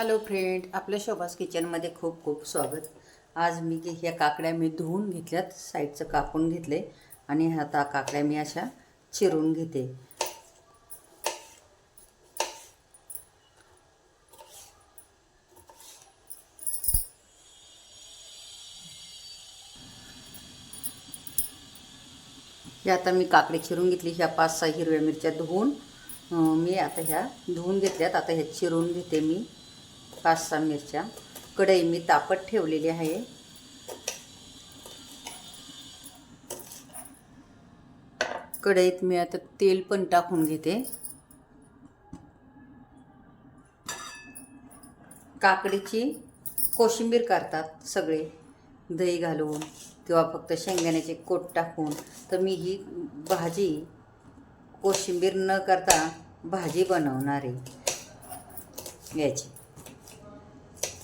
Hello friend आपल्या शोभास किचनमध्ये खूप खूप स्वागत. आज मी ह्या काकड्या मी धुवून घेतल्यात. साईडचं कापून घेतले आणि ह्या आता काकड्या मी अशा चिरून घेते. हे आता मी काकडी चिरून घेतली. ह्या पाच सहा हिरव्या मिरच्या धुवून. मी आता ह्या धुवून घेतल्यात. आता ह्या चिरून घेते मी. पाच सहा मिरच्या. कढई मी तापत ठेवलेली आहे. कढईत मी आता तेल पण टाकून घेते. काकडीची कोशिंबीर करतात सगळे. दही घालून किंवा फक्त शेंगदाण्याचे कोट टाकून. तर मी ही भाजी कोशिंबीर न करता भाजी बनवणार आहे. याची.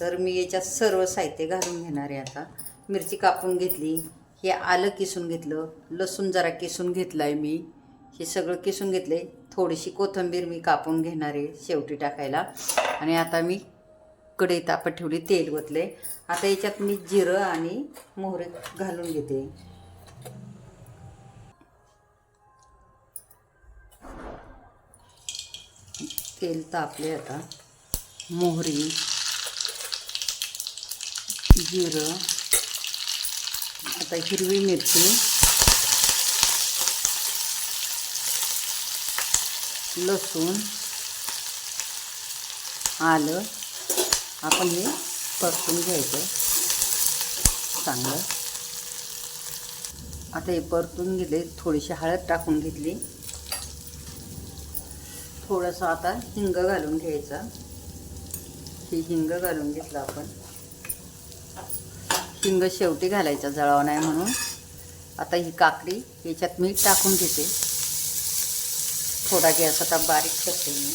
तर मी याच्यात सर्व साहित्य घालून घेणार आहे आता. मिरची कापून घेतली हे आलं किसून घेतलं लसूण जरा किसून घेतलं आहे मी. हे सगळं किसून घेतले थोडीशी कोथिंबीर मी कापून घेणार आहे शेवटी टाकायला. आणि आता मी कढई तापत ठेवली तेल ओतले आता याच्यात मी जिरं आणि मोहरे घालून घेते. तेल तापले आता. मोहरी. जिरं आता हिरवी मिरची लसूण आलं. आपण हे परतून घ्यायचं चांगलं. आता हे परतून घेतले थोडीशी हळद टाकून घेतली. थोडंसं आता हिंग घालून घ्यायचा. ही हिंग घालून घेतलं आपण. हिंग शेवटी घालायचा जळावा नाही म्हणून. आता ही काकडी याच्यात मी टाकून घेते. थोडा गॅस आता बारीक करते मी.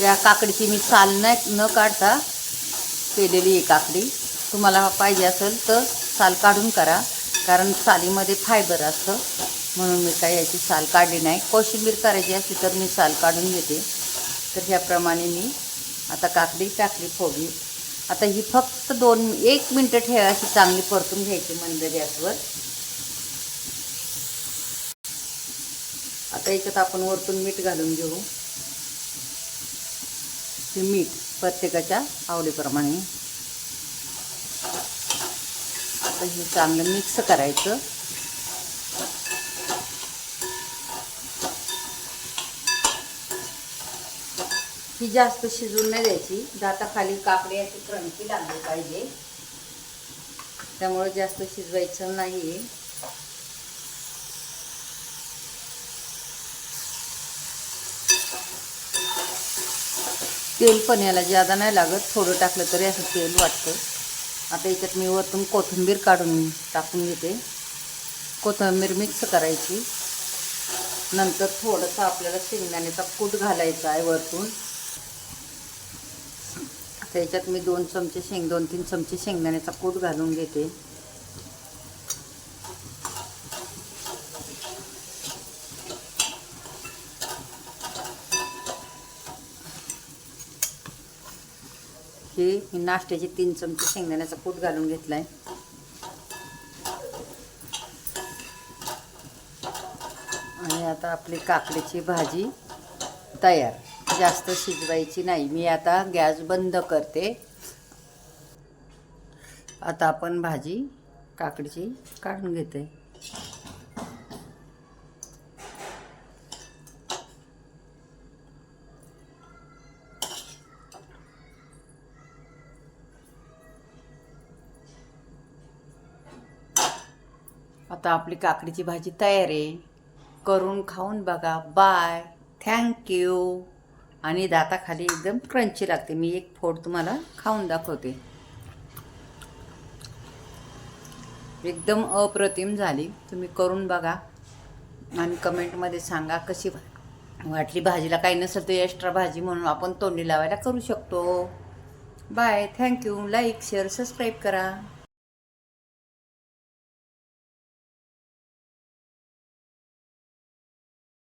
या काकडीची मी साल नाही न काढता केलेली आहे काकडी. तुम्हाला पाहिजे असेल तर साल काढून करा. कारण सालीमध्ये फायबर असतं. म्हणून मी काय याची साल काढली नाही. कोशिंबीर करायची असली तर मी साल काढून घेते. तर ह्याप्रमाणे मी आता काकडी टाकली फोडली आता ही फक्त दोन एक मिनटं ठेवा अशी चांगली परतून घ्यायची मंद गॅसवर आता याच्यात आपण वरतून मीठ घालून घेऊ. हे मीठ प्रत्येकाच्या आवडीप्रमाणे. आता हे चांगलं मिक्स करायचं. ही जास्त शिजून नाही द्यायची. दाताखाली काकडी अशी क्रंची लागली पाहिजे. त्यामुळे जास्त शिजवायचं नाही तेल पण याला जादा नाही लागत. थोडं टाकलं तरी असं तेल वाटतं. आता याच्यात मी वरतून कोथिंबीर काढून टाकून घेते. कोथिंबीर मिक्स करायची. नंतर थोडंसं आपल्याला शेंगदाण्याचा कूट घालायचा आहे वरतून. आता याच्यात मी दोन चमचे शेंग दोन तीन चमचे शेंगदाण्याचा कूट घालून घेते. हे मी नाश्त्याचे तीन चमचे शेंगदाण्याचा कूट घालून घेतला आहे आणि आता आपली काकडीची भाजी तयार. जास्त शिजवायची नाही. मी आता गॅस बंद करते. आता आपण भाजी काकडीची काढून घेते. आता आपली काकडीची भाजी तयार आहे. करून खाऊन बघा. बाय थँक्यू आणि दाताखाली एकदम क्रंची लागते. मी एक फोड तुम्हाला खाऊन दाखवते. एकदम अप्रतिम झाली. तुम्ही करून बघा. आणि कमेंटमध्ये सांगा कशी वाटली भाजीला. काही नसेल तर एक्स्ट्रा भाजी म्हणून आपण तोंडी लावायला करू शकतो. Bye thank you like share subscribe करा.